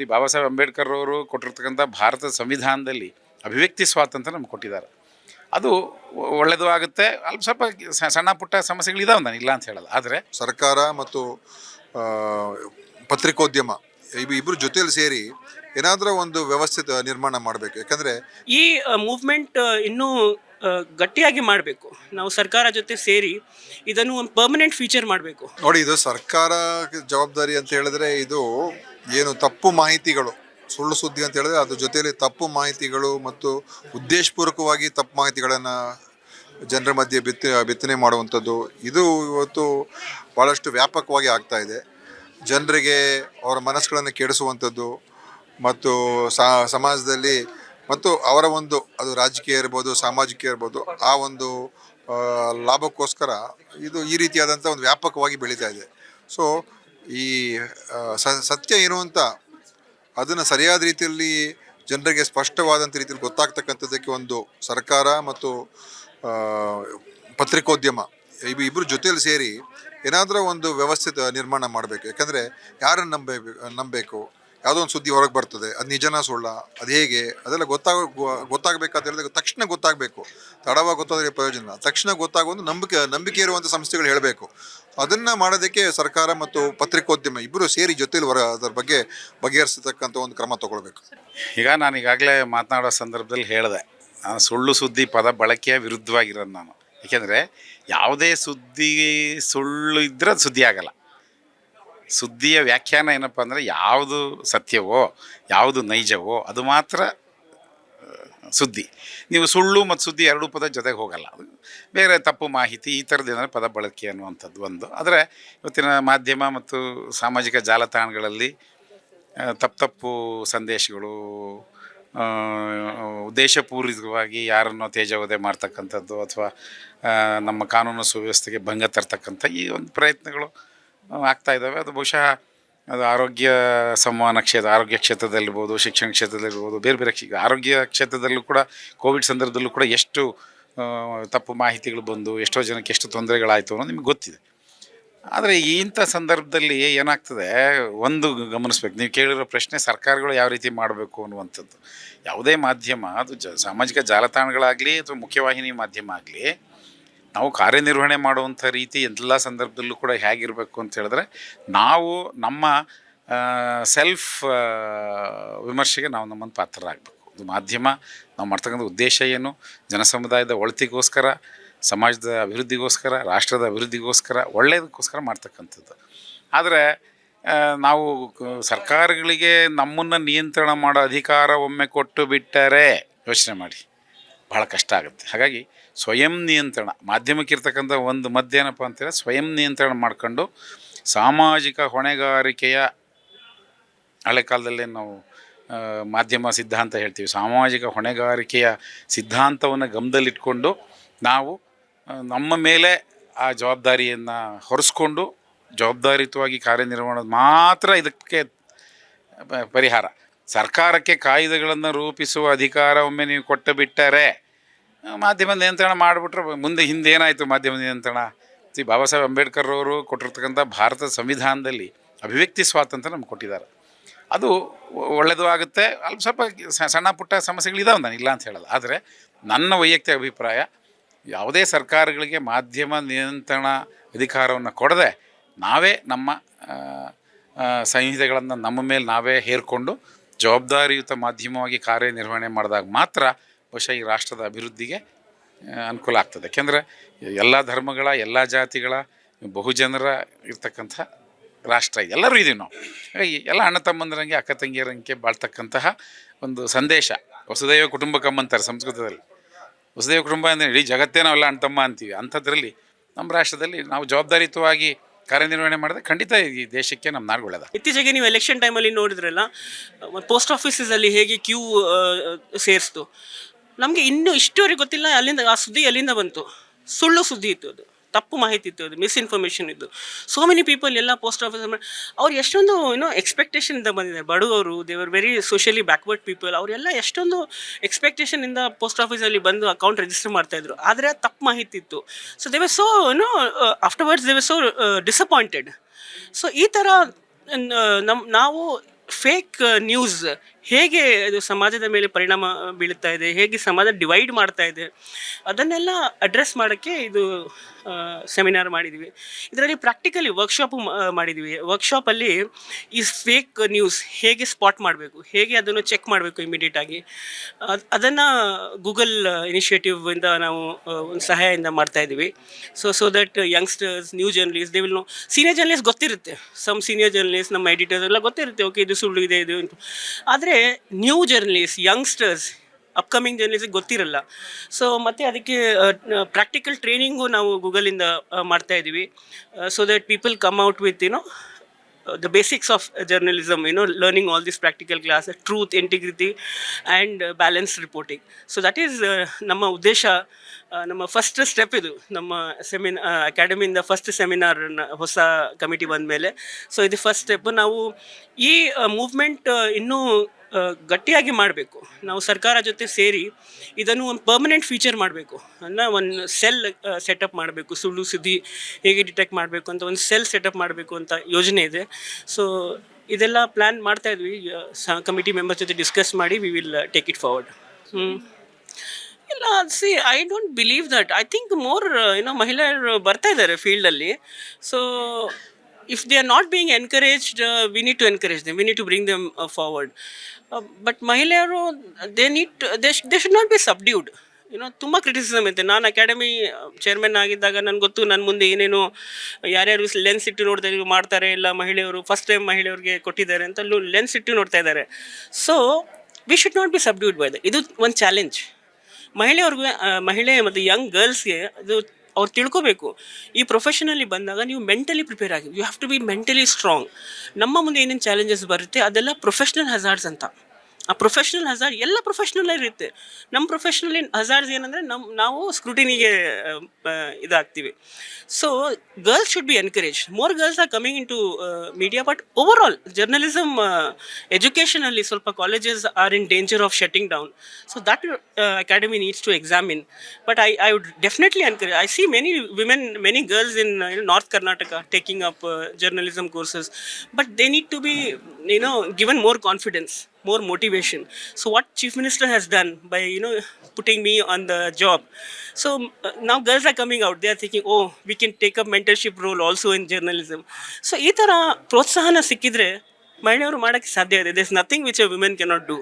ಶ್ರೀ ಬಾಬಾ ಸಾಹೇಬ್ ಅಂಬೇಡ್ಕರ್ ಅವರು ಕೊಟ್ಟಿರ್ತಕ್ಕಂಥ ಭಾರತದ ಸಂವಿಧಾನದಲ್ಲಿ ಅಭಿವ್ಯಕ್ತಿ ಸ್ವಾತಂತ್ರ್ಯ ನಮ್ಗೆ ಕೊಟ್ಟಿದ್ದಾರೆ. ಅದು ಒಳ್ಳೆಯದು ಆಗುತ್ತೆ ಅಲ್ಪ ಸ್ವಲ್ಪ ಸಣ್ಣ ಪುಟ್ಟ ಸಮಸ್ಯೆಗಳಿದಾವೆ ನಾನು ಇಲ್ಲ ಅಂತ ಹೇಳಲ್ಲ. ಆದರೆ ಸರ್ಕಾರ ಮತ್ತು ಪತ್ರಿಕೋದ್ಯಮ ಇವು ಇಬ್ಬರು ಜೊತೆಯಲ್ಲಿ ಸೇರಿ ಏನಾದರೂ ಒಂದು ವ್ಯವಸ್ಥಿತ ನಿರ್ಮಾಣ ಮಾಡಬೇಕು. ಯಾಕಂದರೆ ಈ ಮೂವ್ಮೆಂಟ್ ಇನ್ನೂ ಗಟ್ಟಿಯಾಗಿ ಮಾಡಬೇಕು. ನಾವು ಸರ್ಕಾರ ಜೊತೆ ಸೇರಿ ಇದನ್ನು ಒಂದು ಪರ್ಮನೆಂಟ್ ಫೀಚರ್ ಮಾಡಬೇಕು. ನೋಡಿ ಇದು ಸರ್ಕಾರ ಜವಾಬ್ದಾರಿ ಅಂತ ಹೇಳಿದ್ರೆ ಇದು ಏನು ತಪ್ಪು ಮಾಹಿತಿಗಳು, ಸುಳ್ಳು ಸುದ್ದಿ ಅಂತ ಹೇಳಿದ್ರೆ ಅದ್ರ ಜೊತೆಯಲ್ಲಿ ತಪ್ಪು ಮಾಹಿತಿಗಳು ಮತ್ತು ಉದ್ದೇಶಪೂರ್ವಕವಾಗಿ ತಪ್ಪು ಮಾಹಿತಿಗಳನ್ನು ಜನರ ಮಧ್ಯೆ ಬಿತ್ತ, ಬಿತ್ತನೆ ಮಾಡುವಂಥದ್ದು, ಇದು ಇವತ್ತು ಭಾಳಷ್ಟು ವ್ಯಾಪಕವಾಗಿ ಆಗ್ತಾ ಇದೆ. ಜನರಿಗೆ ಅವರ ಮನಸ್ಸುಗಳನ್ನು ಕೆಡಿಸುವಂಥದ್ದು ಮತ್ತು ಸಮಾಜದಲ್ಲಿ ಮತ್ತು ಅವರ ಒಂದು, ಅದು ರಾಜಕೀಯ ಇರ್ಬೋದು, ಸಾಮಾಜಿಕ ಇರ್ಬೋದು, ಆ ಒಂದು ಲಾಭಕ್ಕೋಸ್ಕರ ಇದು ಈ ರೀತಿಯಾದಂಥ ಒಂದು ವ್ಯಾಪಕವಾಗಿ ಬೆಳೀತಾ ಇದೆ. ಸೊ ಈ ಸತ್ಯ ಏನು ಅದನ್ನು ಸರಿಯಾದ ರೀತಿಯಲ್ಲಿ ಜನರಿಗೆ ಸ್ಪಷ್ಟವಾದಂಥ ರೀತಿಯಲ್ಲಿ ಗೊತ್ತಾಗ್ತಕ್ಕಂಥದ್ದಕ್ಕೆ ಒಂದು ಸರ್ಕಾರ ಮತ್ತು ಪತ್ರಿಕೋದ್ಯಮ ಇಬ್ಬ ಇಬ್ಬರು ಜೊತೆಯಲ್ಲಿ ಸೇರಿ ಏನಾದರೂ ಒಂದು ವ್ಯವಸ್ಥಿತ ನಿರ್ಮಾಣ ಮಾಡಬೇಕು. ಯಾಕಂದರೆ ಯಾರನ್ನು ನಂಬಬೇಕು ನಂಬಬೇಕು? ಯಾವುದೋ ಒಂದು ಸುದ್ದಿ ಹೊರಗೆ ಬರ್ತದೆ, ಅದು ನಿಜನ ಸುಳ್ಳ, ಅದು ಹೇಗೆ, ಅದೆಲ್ಲ ಗೊತ್ತಾಗ ಗೊತ್ತಾಗಬೇಕಂತ ಹೇಳಿದಾಗ ತಕ್ಷಣ ಗೊತ್ತಾಗಬೇಕು. ತಡವಾಗಿ ಗೊತ್ತಾದರೆ ಪ್ರಯೋಜನ ತಕ್ಷಣ ಗೊತ್ತಾಗುವಂಥ ನಂಬಿಕೆ ನಂಬಿಕೆ ಇರುವಂಥ ಸಂಸ್ಥೆಗಳು ಹೇಳಬೇಕು. ಅದನ್ನು ಮಾಡೋದಕ್ಕೆ ಸರ್ಕಾರ ಮತ್ತು ಪತ್ರಿಕೋದ್ಯಮ ಇಬ್ಬರು ಸೇರಿ ಜೊತೆಲಿ ಹೊರ, ಅದರ ಬಗ್ಗೆ ಬಗೆಹರಿಸತಕ್ಕಂಥ ಒಂದು ಕ್ರಮ ತಗೊಳ್ಬೇಕು. ಈಗ ನಾನು ಈಗಾಗಲೇ ಮಾತನಾಡೋ ಸಂದರ್ಭದಲ್ಲಿ ಹೇಳಿದೆ. ನಾನು ಸುಳ್ಳು ಸುದ್ದಿ ಪದ ಬಳಕೆಯ ವಿರುದ್ಧವಾಗಿರೋದು ನಾನು. ಏಕೆಂದರೆ ಯಾವುದೇ ಸುದ್ದಿ ಸುಳ್ಳು ಇದ್ದರೆ ಅದು ಸುದ್ದಿ ಆಗಲ್ಲ. ಸುದ್ದಿಯ ವ್ಯಾಖ್ಯಾನ ಏನಪ್ಪ ಅಂದರೆ ಯಾವುದು ಸತ್ಯವೋ, ಯಾವುದು ನೈಜವೋ, ಅದು ಮಾತ್ರ ಸುದ್ದಿ. ನೀವು ಸುಳ್ಳು ಮತ್ತು ಸುದ್ದಿ ಎರಡೂ ಪದ ಜೊತೆಗೆ ಹೋಗಲ್ಲ. ಬೇರೆ ತಪ್ಪು ಮಾಹಿತಿ, ಈ ಥರದ್ದು ಏನಾದರೂ ಪದ ಬಳಕೆ ಅನ್ನುವಂಥದ್ದು ಒಂದು. ಆದರೆ ಇವತ್ತಿನ ಮಾಧ್ಯಮ ಮತ್ತು ಸಾಮಾಜಿಕ ಜಾಲತಾಣಗಳಲ್ಲಿ ತಪ್ಪು ತಪ್ಪು ಸಂದೇಶಗಳು ಉದ್ದೇಶಪೂರ್ವಿತವಾಗಿ ಯಾರನ್ನೋ ತೇಜವಧೆ ಮಾಡ್ತಕ್ಕಂಥದ್ದು ಅಥವಾ ನಮ್ಮ ಕಾನೂನು ಸುವ್ಯವಸ್ಥೆಗೆ ಭಂಗ ತರ್ತಕ್ಕಂಥ ಈ ಒಂದು ಪ್ರಯತ್ನಗಳು ಆಗ್ತಾ ಇದ್ದಾವೆ. ಅದು ಬಹುಶಃ ಅದು ಆರೋಗ್ಯ ಸಂವಹನ ಕ್ಷೇತ್ರ, ಆರೋಗ್ಯ ಕ್ಷೇತ್ರದಲ್ಲಿರ್ಬೋದು, ಶಿಕ್ಷಣ ಕ್ಷೇತ್ರದಲ್ಲಿರ್ಬೋದು, ಬೇರೆ ಬೇರೆ ಕ್ಷೇತ್ರ ಆರೋಗ್ಯ ಕ್ಷೇತ್ರದಲ್ಲೂ ಕೂಡ ಕೋವಿಡ್ ಸಂದರ್ಭದಲ್ಲೂ ಕೂಡ ಎಷ್ಟು ತಪ್ಪು ಮಾಹಿತಿಗಳು ಬಂದು, ಎಷ್ಟೋ ಜನಕ್ಕೆ ಎಷ್ಟು ತೊಂದರೆಗಳಾಯಿತು ಅನ್ನೋದು ನಿಮಗೆ ಗೊತ್ತಿದೆ. ಆದರೆ ಇಂಥ ಸಂದರ್ಭದಲ್ಲಿ ಏನಾಗ್ತದೆ, ಒಂದು ಗಮನಿಸ್ಬೇಕು. ನೀವು ಕೇಳಿರೋ ಪ್ರಶ್ನೆ ಸರ್ಕಾರಗಳು ಯಾವ ರೀತಿ ಮಾಡಬೇಕು ಅನ್ನುವಂಥದ್ದು. ಯಾವುದೇ ಮಾಧ್ಯಮ, ಅದು ಜ, ಸಾಮಾಜಿಕ ಜಾಲತಾಣಗಳಾಗಲಿ ಅಥವಾ ಮುಖ್ಯವಾಹಿನಿ ಮಾಧ್ಯಮ ಆಗಲಿ ನಾವು ಕಾರ್ಯನಿರ್ವಹಣೆ ಮಾಡುವಂಥ ರೀತಿ ಎಲ್ಲ ಸಂದರ್ಭದಲ್ಲೂ ಕೂಡ ಹೇಗಿರಬೇಕು ಅಂತ ಹೇಳಿದ್ರೆ, ನಾವು ನಮ್ಮ ಸೆಲ್ಫ್ ವಿಮರ್ಶೆಗೆ ನಾವು ನಮ್ಮನ್ನು ಪಾತ್ರರಾಗಬೇಕು. ಇದು ಮಾಧ್ಯಮ, ನಾವು ಮಾಡ್ತಕ್ಕಂಥ ಉದ್ದೇಶ ಏನು, ಜನಸಮುದಾಯದ ಒಳತಿಗೋಸ್ಕರ, ಸಮಾಜದ ಅಭಿವೃದ್ಧಿಗೋಸ್ಕರ, ರಾಷ್ಟ್ರದ ಅಭಿವೃದ್ಧಿಗೋಸ್ಕರ ಒಳ್ಳೆಯದಕ್ಕೋಸ್ಕರ ಮಾಡ್ತಕ್ಕಂಥದ್ದು. ಆದರೆ ನಾವು ಸರ್ಕಾರಗಳಿಗೆ ನಮ್ಮನ್ನು ನಿಯಂತ್ರಣ ಮಾಡೋ ಅಧಿಕಾರ ಒಮ್ಮೆ ಕೊಟ್ಟು ಬಿಟ್ಟರೆ ಯೋಚನೆ ಮಾಡಿ. ಭಾಳ ಕಷ್ಟ ಆಗುತ್ತೆ. ಹಾಗಾಗಿ ಸ್ವಯಂ ನಿಯಂತ್ರಣ ಮಾಧ್ಯಮಕ್ಕಿರ್ತಕ್ಕಂಥ ಒಂದು ಮಧ್ಯ ಏನಪ್ಪ ಅಂತೇಳಿ ಸ್ವಯಂ ನಿಯಂತ್ರಣ ಮಾಡ್ಕೊಂಡು ಸಾಮಾಜಿಕ ಹೊಣೆಗಾರಿಕೆಯ ಹಳೆ ಕಾಲದಲ್ಲೇ ನಾವು ಮಾಧ್ಯಮ ಸಿದ್ಧಾಂತ ಹೇಳ್ತೀವಿ. ಸಾಮಾಜಿಕ ಹೊಣೆಗಾರಿಕೆಯ ಸಿದ್ಧಾಂತವನ್ನು ಗಮನದಲ್ಲಿಟ್ಕೊಂಡು ನಾವು ನಮ್ಮ ಮೇಲೆ ಆ ಜವಾಬ್ದಾರಿಯನ್ನು ಹೊರಿಸ್ಕೊಂಡು ಜವಾಬ್ದಾರಿಯುತವಾಗಿ ಕಾರ್ಯನಿರ್ವಹಣೆ ಮಾತ್ರ ಇದಕ್ಕೆ ಪರಿಹಾರ. ಸರ್ಕಾರಕ್ಕೆ ಕಾಯ್ದೆಗಳನ್ನು ರೂಪಿಸುವ ಅಧಿಕಾರ ಒಮ್ಮೆ ನೀವು ಕೊಟ್ಟು ಬಿಟ್ಟರೆ ಮಾಧ್ಯಮ ನಿಯಂತ್ರಣ ಮಾಡಿಬಿಟ್ರೆ ಮುಂದೆ ಹಿಂದೆ ಏನಾಯಿತು ಮಾಧ್ಯಮ ನಿಯಂತ್ರಣ? ಶ್ರೀ ಬಾಬಾ ಸಾಹೇಬ್ ಅಂಬೇಡ್ಕರ್ ಅವರು ಕೊಟ್ಟಿರ್ತಕ್ಕಂಥ ಭಾರತದ ಸಂವಿಧಾನದಲ್ಲಿ ಅಭಿವ್ಯಕ್ತಿ ಸ್ವಾತಂತ್ರ್ಯ ನಮ್ಗೆ ಕೊಟ್ಟಿದ್ದಾರೆ. ಅದು ಒಳ್ಳೆಯದು ಆಗುತ್ತೆ. ಅಲ್ಪ ಸ್ವಲ್ಪ ಸಣ್ಣ ಪುಟ್ಟ ಸಮಸ್ಯೆಗಳಿದಾವೆ ನಾನು ಇಲ್ಲ ಅಂತ ಹೇಳಲ್ಲ ಆದರೆ ನನ್ನ ವೈಯಕ್ತಿಕ ಅಭಿಪ್ರಾಯ, ಯಾವುದೇ ಸರ್ಕಾರಗಳಿಗೆ ಮಾಧ್ಯಮ ನಿಯಂತ್ರಣ ಅಧಿಕಾರವನ್ನು ಕೊಡದೆ ನಾವೇ ನಮ್ಮ ಸಂಹಿತೆಗಳನ್ನು ನಮ್ಮ ಮೇಲೆ ನಾವೇ ಹೇರಿಕೊಂಡು ಜವಾಬ್ದಾರಿಯುತ ಮಾಧ್ಯಮವಾಗಿ ಕಾರ್ಯನಿರ್ವಹಣೆ ಮಾಡಿದಾಗ ಮಾತ್ರ ಬಹುಶಃ ಈ ರಾಷ್ಟ್ರದ ಅಭಿವೃದ್ಧಿಗೆ ಅನುಕೂಲ ಆಗ್ತದೆ. ಯಾಕೆಂದರೆ ಎಲ್ಲ ಧರ್ಮಗಳ, ಎಲ್ಲ ಜಾತಿಗಳ, ಬಹುಜನರ ಇರ್ತಕ್ಕಂಥ ರಾಷ್ಟ್ರ ಎಲ್ಲರೂ ಇದೀವಿ ನಾವು. ಎಲ್ಲ ಅಣ್ಣ ತಮ್ಮಂದಿರಂಗೆ, ಅಕ್ಕ ತಂಗಿಯರಂಗೆ ಬಾಳ್ತಕ್ಕಂತಹ ಒಂದು ಸಂದೇಶ. ವಸುದೈವ ಕುಟುಂಬಕಮ್ಮ ಅಂತಾರೆ ಸಂಸ್ಕೃತದಲ್ಲಿ. ವಸುದೈವ ಕುಟುಂಬ ಅಂದರೆ ಇಡೀ ಜಗತ್ತೇ ನಾವೆಲ್ಲ ಅಣ್ಣ ತಮ್ಮ ಅಂತೀವಿ. ಅಂಥದ್ರಲ್ಲಿ ನಮ್ಮ ರಾಷ್ಟ್ರದಲ್ಲಿ ನಾವು ಜವಾಬ್ದಾರಿಯುತವಾಗಿ ಕಾರ್ಯನಿರ್ವಹಣೆ ಮಾಡಿದ್ರೆ ಖಂಡಿತ ಈ ದೇಶಕ್ಕೆ ನಮ್ಮ ನಾಡು ಒಳ್ಳೆದ. ಇತ್ತೀಚೆಗೆ ನೀವು ಎಲೆಕ್ಷನ್ ಟೈಮಲ್ಲಿ ನೋಡಿದ್ರಲ್ಲ ಪೋಸ್ಟ್ ಆಫೀಸಲ್ಲಿ ಹೇಗೆ ಕ್ಯೂ ಸೇರಿಸ್ತು. ನಮಗೆ ಇನ್ನೂ ಇಷ್ಟುವರೆಗೆ ಗೊತ್ತಿಲ್ಲ, ಅಲ್ಲಿಂದ, ಆ ಸುದ್ದಿ ಎಲ್ಲಿಂದ ಬಂತು? ಸುಳ್ಳು ಸುದ್ದಿ ಇತ್ತು ಅದು. ತಪ್ಪು ಮಾಹಿತಿ ಇತ್ತು ಅದು ಮಿಸ್ಇನ್ಫಾರ್ಮೇಷನ್ ಇದ್ದು. ಸೋ ಮೆನಿ ಪೀಪಲ್ ಎಲ್ಲ ಪೋಸ್ಟ್ ಆಫೀಸ್ ಅವ್ರು ಎಷ್ಟೊಂದು ಏನೋ ಎಕ್ಸ್ಪೆಕ್ಟೇಷನಿಂದ ಬಂದಿದ್ದಾರೆ. ಬಡವರು ದೇವರ್ ವೆರಿ ಸೋಷಿಯಲಿ ಬ್ಯಾಕ್ವರ್ಡ್ ಪೀಪಲ್ ಅವರೆಲ್ಲ ಎಷ್ಟೊಂದು ಎಕ್ಸ್ಪೆಕ್ಟೇಷನಿಂದ ಪೋಸ್ಟ್ ಆಫೀಸಲ್ಲಿ ಬಂದು ಅಕೌಂಟ್ ರಿಜಿಸ್ಟರ್ ಮಾಡ್ತಾಯಿದ್ರು ಆದರೆ ತಪ್ಪು ಮಾಹಿತಿ ಇತ್ತು. ಸೊ ದೇ ವರ್ ಸೋ ಏನೋ afterwards they were so disappointed so ಈ ಥರ ನಮ್ಮ ನಾವು ಫೇಕ್ ನ್ಯೂಸ್ ಹೇಗೆ ಅದು ಸಮಾಜದ ಮೇಲೆ ಪರಿಣಾಮ ಬೀಳುತ್ತಾ ಇದೆ, ಹೇಗೆ ಸಮಾಜ ಡಿವೈಡ್ ಮಾಡ್ತಾ ಇದೆ, ಅದನ್ನೆಲ್ಲ ಅಡ್ರೆಸ್ ಮಾಡೋಕ್ಕೆ ಇದು ಸೆಮಿನಾರ್ ಮಾಡಿದ್ವಿ. ಇದರಲ್ಲಿ ಪ್ರಾಕ್ಟಿಕಲಿ ವರ್ಕ್ಶಾಪು ಮಾಡಿದ್ವಿ. ವರ್ಕ್ಶಾಪಲ್ಲಿ ಈ ಫೇಕ್ ನ್ಯೂಸ್ ಹೇಗೆ ಸ್ಪಾಟ್ ಮಾಡಬೇಕು, ಹೇಗೆ ಅದನ್ನು ಚೆಕ್ ಮಾಡಬೇಕು ಇಮಿಡಿಯೇಟಾಗಿ ಅದನ್ನು ಗೂಗಲ್ ಇನಿಷಿಯೇಟಿವಿಂದ ನಾವು ಒಂದು ಸಹಾಯದಿಂದ ಮಾಡ್ತಾ ಇದ್ದೀವಿ. So so that youngsters new journalist they will know senior journalist ಗೊತ್ತಿರುತ್ತೆ. ಸಮ್ ಸೀನಿಯರ್ ಜರ್ನಲಿಸ್ಟ್ ನಮ್ಮ ಎಡಿಟರ್ಸ್ ಎಲ್ಲ ಗೊತ್ತಿರುತ್ತೆ. ಓಕೆ ಇದು ಸುಳ್ಳು, ಇದೆ, ಇದು ಅಂತ ಆದರೆ ನ್ಯೂ ಜರ್ನಲಿಸ್ಟ್ ಯಂಗ್ಸ್ಟರ್ಸ್ ಅಪ್ಕಮಿಂಗ್ ಜರ್ನಲಿಸ್ಟಿಗೆ ಗೊತ್ತಿರಲ್ಲ. ಸೊ ಮತ್ತು ಅದಕ್ಕೆ ಪ್ರಾಕ್ಟಿಕಲ್ ಟ್ರೈನಿಂಗು ನಾವು ಗೂಗಲಿಂದ ಮಾಡ್ತಾ ಇದ್ದೀವಿ. So that people come out with you know the basics of journalism you know learning all this practical class truth integrity and balance reporting so that is ನಮ್ಮ ಉದ್ದೇಶ. ನಮ್ಮ ಫಸ್ಟ್ ಸ್ಟೆಪ್ ಇದು. ನಮ್ಮ seminar ಅಕಾಡೆಮಿಯಿಂದ ಫಸ್ಟ್ ಸೆಮಿನಾರ್ ಹೊಸ committee ಬಂದ ಮೇಲೆ so ಇದು ಫಸ್ಟ್ ಸ್ಟೆಪ್ ನಾವು ಈ ಮೂವ್ಮೆಂಟ್ ಇನ್ನೂ ಗಟ್ಟಿಯಾಗಿ ಮಾಡಬೇಕು. ನಾವು ಸರ್ಕಾರ ಜೊತೆ ಸೇರಿ ಇದನ್ನು ಒಂದು ಪರ್ಮನೆಂಟ್ ಫೀಚರ್ ಮಾಡಬೇಕು. ಅಂದರೆ ಒಂದು ಸೆಲ್ ಸೆಟಪ್ ಮಾಡಬೇಕು. ಸುಳ್ಳು ಸುದ್ದಿ ಹೇಗೆ ಡಿಟೆಕ್ಟ್ ಮಾಡಬೇಕು ಅಂತ ಒಂದು ಸೆಲ್ ಸೆಟಪ್ ಮಾಡಬೇಕು ಅಂತ ಯೋಜನೆ ಇದೆ. ಸೊ ಇದೆಲ್ಲ ಪ್ಲ್ಯಾನ್ ಮಾಡ್ತಾ ಇದ್ವಿ. ಕಮಿಟಿ ಮೆಂಬರ್ಸ್ ಜೊತೆ ಡಿಸ್ಕಸ್ ಮಾಡಿ we will take it forward hmm ಇಲ್ಲ see I don't believe that I think more ಏನೋ ಮಹಿಳೆಯರು ಬರ್ತಾ ಇದ್ದಾರೆ ಫೀಲ್ಡಲ್ಲಿ so if they not not encouraged, encouraged we need to encourage them. We need to bring them forward but Uh, but Mahilero, they need to, they, sh- they should not be subdued ಏನೋ ತುಂಬ criticism ಐತೆ ನಾನು academy chairman ಆಗಿದ್ದಾಗ ನನಗೆ ಗೊತ್ತು ನನ್ನ ಮುಂದೆ ಏನೇನು ಯಾರ್ಯಾರು ಲೆನ್ಸ್ ಇಟ್ಟು ನೋಡ್ತಾ ಇದ್ರು ಮಾಡ್ತಾರೆ ಇಲ್ಲ ಮಹಿಳೆಯರು ಫಸ್ಟ್ ಟೈಮ್ ಮಹಿಳೆಯರಿಗೆ ಕೊಟ್ಟಿದ್ದಾರೆ ಅಂತ ಲೆನ್ಸ್ ಇಟ್ಟು ನೋಡ್ತಾ ಇದ್ದಾರೆ. So we should not be subdued by ಇದು ಒಂದು ಚಾಲೆಂಜ್ ಮಹಿಳೆಯವ್ರಿಗೆ ಮಹಿಳೆ ಮತ್ತು ಯಂಗ್ ಗರ್ಲ್ಸ್ಗೆ ಅದು ಅವ್ರು ತಿಳ್ಕೊಬೇಕು. ಈ ಪ್ರೊಫೆಷನಲ್ಲಿ ಬಂದಾಗ ನೀವು ಮೆಂಟಲಿ ಪ್ರಿಪೇರ್ ಆಗಿ you have to be mentally strong ನಮ್ಮ ಮುಂದೆ ಏನೇನು ಚಾಲೆಂಜಸ್ ಬರುತ್ತೆ ಅದೆಲ್ಲ ಪ್ರೊಫೆಷ್ನಲ್ ಹಜಾರ್ಡ್ಸ್ ಅಂತ. ಆ ಪ್ರೊಫೆಷ್ನಲ್ ಹಜಾರ್ ಎಲ್ಲ ಪ್ರೊಫೆಷ್ನಲ್ ಇರುತ್ತೆ. ನಮ್ಮ ಪ್ರೊಫೆಷ್ನಲ್ ಹಜಾರ್ಸ್ ಏನಂದರೆ ನಮ್ಮ ನಾವು ಸ್ಕ್ರೂಟಿನಿಗೆ ಇದಾಗ್ತೀವಿ. So girls should be encourage more girls are coming in to media but over all journalism ಎಜುಕೇಷನಲ್ಲಿ ಸ್ವಲ್ಪ colleges are in danger of shutting down so that academy needs to examine but I I would definitely encourage I see many women many girls in North Karnataka taking up journalism courses but they need to be you know given more confidence more motivation so what chief minister has done by you know putting me on the job so uh, now girls are coming out they are thinking oh we can take up mentorship role also in journalism so ಈ ಥರ ಪ್ರೋತ್ಸಾಹನ ಸಿಕ್ಕಿದ್ರೆ ಮಹಿಳೆಯರು ಮಾಡೋಕ್ಕೆ ಸಾಧ್ಯ ಇದೆ this nothing which a women cannot do